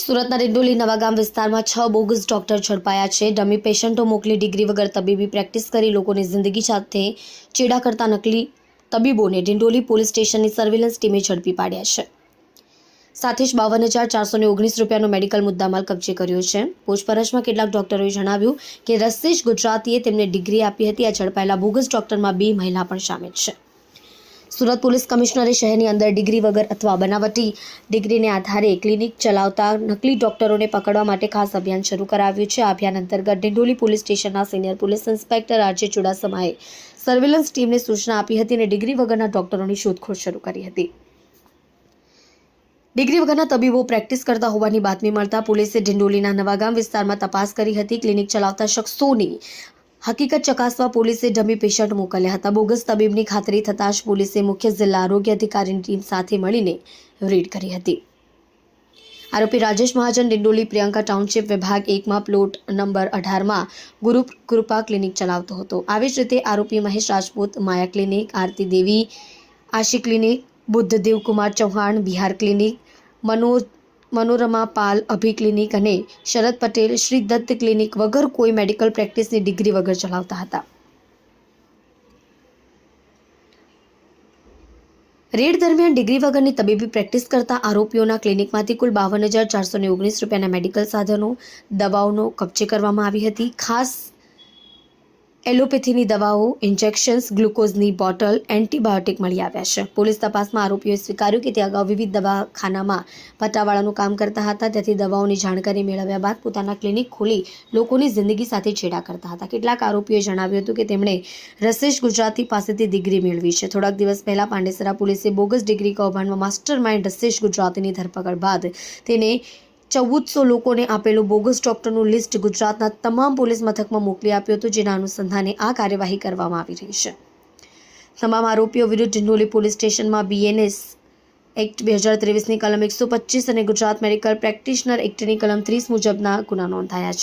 સુરતના ડિંડોલી નવાગામ વિસ્તારમાં છ બોગસ ડોક્ટર ઝડપાયા છે. ડમી પેશન્ટો મોકલી ડિગ્રી વગર તબીબી પ્રેક્ટિસ કરી લોકોની જિંદગી સાથે ચેડા કરતા નકલી તબીબોને ડિંડોલી પોલીસ સ્ટેશનની સર્વેલન્સ ટીમે ઝડપી પાડ્યા છે. સાથે જ બાવન હજાર ચારસો ઓગણીસ રૂપિયાનો મેડિકલ મુદ્દામાલ કબજે કર્યો છે. પૂછપરછમાં કેટલાક ડોક્ટરોએ જણાવ્યું કે રસ્તે જ ગુજરાતીએ તેમને ડિગ્રી આપી હતી. આ ઝડપાયેલા બોગસ ડોક્ટરમાં બે મહિલા પણ સામેલ છે. સુરત પોલીસ કમિશનરે શહેરની અંદર ડિગ્રી વગર અથવા બનાવટી ડિગ્રીને આધારે ક્લિનિક ચલાવતા નકલી ડોક્ટરોને પકડવા માટે ખાસ અભિયાન શરૂ કરાવ્યું છે. આ અભિયાન અંતર્ગત ડિંડોલી પોલીસ સ્ટેશનના સિનિયર પોલીસ ઇન્સ્પેક્ટર આરજે ચુડાસમાએ સર્વેલન્સ ટીમને સૂચના આપી હતી અને ડિગ્રી વગરના ડોક્ટરોની શોધખોળ શરૂ કરી હતી. ડિગ્રી વગરના તબીબો પ્રેક્ટિસ કરતા હોવાની બાતમી મળતા પોલીસે ડિંડોલીના નવાગામ વિસ્તારમાં તપાસ કરી હતી. ક્લિનિક ચલાવતા શખ્સોની હકીકત ચકાસવા પોલીસે ડમી પેશન્ટ મોકલ્યા હતા. બોગસ તબીબની ખાતરી થતાં જ પોલીસે મુખ્ય જિલ્લા આરોગ્ય અધિકારીની ટીમ સાથે મળીને રેડ કરી હતી. આરોપી રાજેશ મહાજન, ડિંડોલી પ્રિયંકા ટાઉનશીપ વિભાગ એકમાં પ્લોટ નંબર અઢારમાં ગુરુ કૃપા ક્લિનિક ચલાવતો હતો. આવી જ રીતે આરોપી Mahesh Rajput, Maya clinic, Aarti Devi, Aashi clinic, Buddhadev Kumar Chauhan, Bihar clinic, Manoj Manorama, Pal, Abhi clinic અને શરદ પટેલ શ્રી દત્ત ક્લિનિક વગર કોઈ મેડિકલ પ્રેક્ટિસની ડિગ્રી વગર ચલાવતા હતા. રેડ દરમિયાન ડિગ્રી વગરની તબીબી પ્રેક્ટિસ કરતા આરોપીઓના ક્લિનિકમાંથી કુલ બાવન હજાર ચારસો ઓગણીસ રૂપિયાના મેડિકલ સાધનો, દવાઓનો કબજે કરવામાં આવી હતી. ખાસ એલોપેથીની દવાઓ, ઇન્જેક્શન્સ, ગ્લુકોઝની બોટલ, એન્ટીબાયોટિક મળી આવ્યા છે. પોલીસ તપાસમાં આરોપીઓએ સ્વીકાર્યું કે તે અગાઉ વિવિધ દવાખાનામાં પટ્ટાવાળાનું કામ કરતા હતા. ત્યાંથી દવાઓની જાણકારી મેળવ્યા બાદ પોતાના ક્લિનિક ખોલી લોકોની જિંદગી સાથે છેડા કરતા હતા. કેટલાક આરોપીઓએ જણાવ્યું હતું કે તેમણે રસેશ ગુજરાતી પાસેથી ડિગ્રી મેળવી છે. થોડાક દિવસ પહેલા પાંડેસરા પોલીસે બોગસ ડિગ્રી કૌભાંડમાં માસ્ટર માઇન્ડ રસેશ ગુજરાતીની ધરપકડ બાદ તેને ચૌદસો લોકોને આપેલું બોગસ ડોક્ટરનું લિસ્ટ ગુજરાતના તમામ પોલીસ મથકમાં મોકલી આપ્યું હતું, જેના અનુસંધાને આ કાર્યવાહી કરવામાં આવી રહી છે. તમામ આરોપીઓ વિરુદ્ધ ડિંડોલી પોલીસ સ્ટેશનમાં બીએનએસ એક્ટ બે હજાર ત્રેવીસની કલમ એકસો પચીસ અને ગુજરાત મેડિકલ પ્રેક્ટિશનર એક્ટની કલમ ત્રીસ મુજબના ગુના નોંધાયા છે.